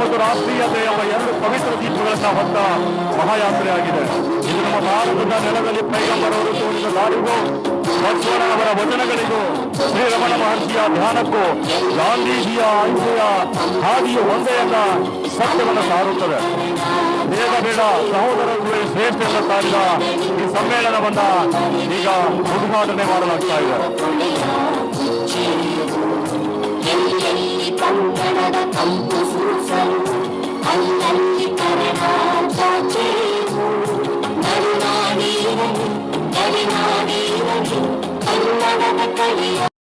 ಮತ್ತು ರಾಷ್ಟ್ರೀಯತೆಯ ಎರಡು ಪವಿತ್ರ ದೀಪಗಳನ್ನು ಹೊತ್ತ ಮಹಾಯಾತ್ರೆ ಆಗಿದೆ. ಇದು ನಮ್ಮ ಭಾರತದ ನೆಲದಲ್ಲಿ ಪೈಗಂಬರವರು ತೋರಿದ ದಾರಿಗೂ ಬಸವಣ್ಣನವರ ವಚನಗಳಿಗೂ, ಶ್ರೀರಮಣ ಮಹರ್ಷಿಯ ಧ್ಯಾನಕ್ಕೂ, ಗಾಂಧೀಜಿಯ ಆಯ್ಕೆಯ ಹಾದಿಯ ಒಂದೆಯನ್ನ ಸತ್ಯವನ್ನು ಸಾರುತ್ತದೆ. ಬೇಗ ಬೇಡ, ಸಹೋದರರುಗಳೇ ಶ್ರೇಷ್ಠ ಸಾರಿದ ಈ ಸಮ್ಮೇಳನವನ್ನ ಈಗ ಉದ್ಘಾಟನೆ ಮಾಡಲಾಗ್ತಾ ಇದೆ.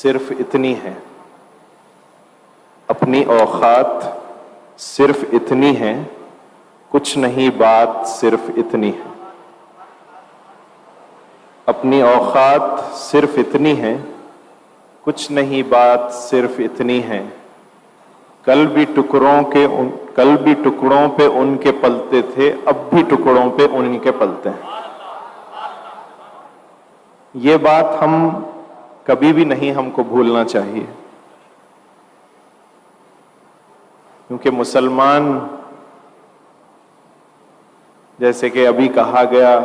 صرف اتنی ہے۔ اپنی اوقات صرف اتنی ہے کچھ نہیں بات صرف اتنی ہے۔ اپنی اوقات صرف اتنی ہے کچھ نہیں بات صرف اتنی ہے کل بھی ٹکڑوں کے کل بھی ٹکڑوں پہ ان کے پلتے تھے، اب بھی ٹکڑوں پہ ان کے پلتے ہیں۔ یہ بات ہم کبھی بھی نہیں ہم کو بھولنا چاہیے۔ کیونکہ مسلمان جیسے کہ ابھی کہا گیا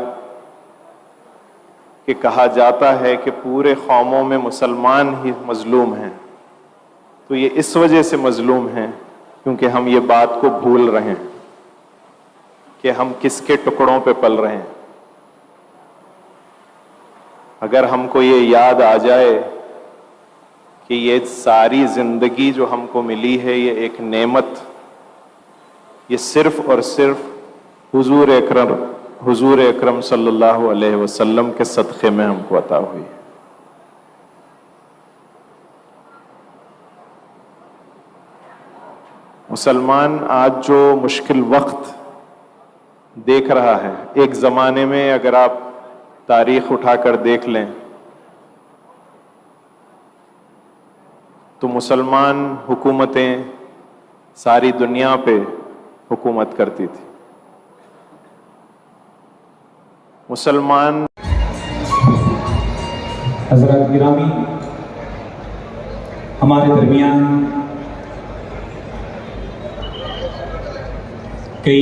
کہ کہا جاتا ہے کہ پورے قوموں میں مسلمان ہی مظلوم ہیں۔ تو یہ اس وجہ سے مظلوم ہیں کیونکہ ہم یہ بات کو بھول رہے ہیں کہ ہم کس کے ٹکڑوں پہ پل رہے ہیں۔ اگر ہم کو یہ یاد آ جائے کہ یہ ساری زندگی جو ہم کو ملی ہے، یہ ایک نعمت، یہ صرف اور صرف حضور اکرم حضور اکرم صلی اللہ علیہ وسلم کے صدقے میں ہم کو عطا ہوئی ہے۔ مسلمان آج جو مشکل وقت دیکھ رہا ہے، ایک زمانے میں اگر آپ تاریخ اٹھا کر دیکھ لیں، تو مسلمان حکومتیں ساری دنیا پہ حکومت کرتی تھی۔ مسلمان حضرت گرامی، ہمارے درمیان ಕೈ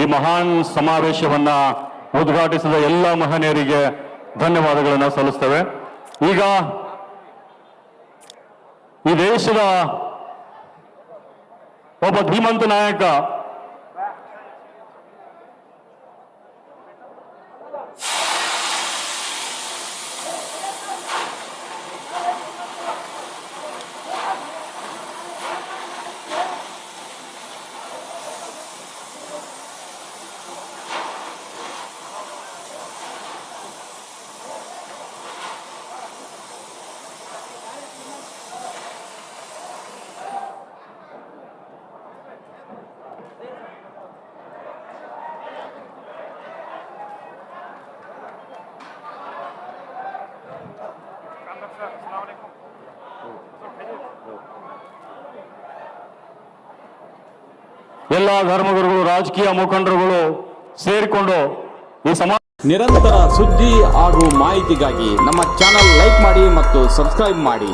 ಈ ಮಹಾನ್ ಸಮಾವೇಶವನ್ನ ಉದ್ಘಾಟಿಸಿದ ಎಲ್ಲಾ ಮಹನೀಯರಿಗೆ ಧನ್ಯವಾದಗಳನ್ನು ಸಲ್ಲಿಸ್ತೇವೆ. ಈಗ ಈ ದೇಶದ ಒಬ್ಬ ಧೀಮಂತ ನಾಯಕ ಎಲ್ಲ ಧರ್ಮಗುರುಗಳು, ರಾಜಕೀಯ ಮುಖಂಡರುಗಳು ಸೇರಿಕೊಂಡು ಈ ಸಮಾಜ ನಿರಂತರ ಸುದ್ದಿ ಹಾಗೂ ಮಾಹಿತಿಗಾಗಿ ನಮ್ಮ ಚಾನಲ್ ಲೈಕ್ ಮಾಡಿ ಮತ್ತು ಸಬ್ಸ್ಕ್ರೈಬ್ ಮಾಡಿ.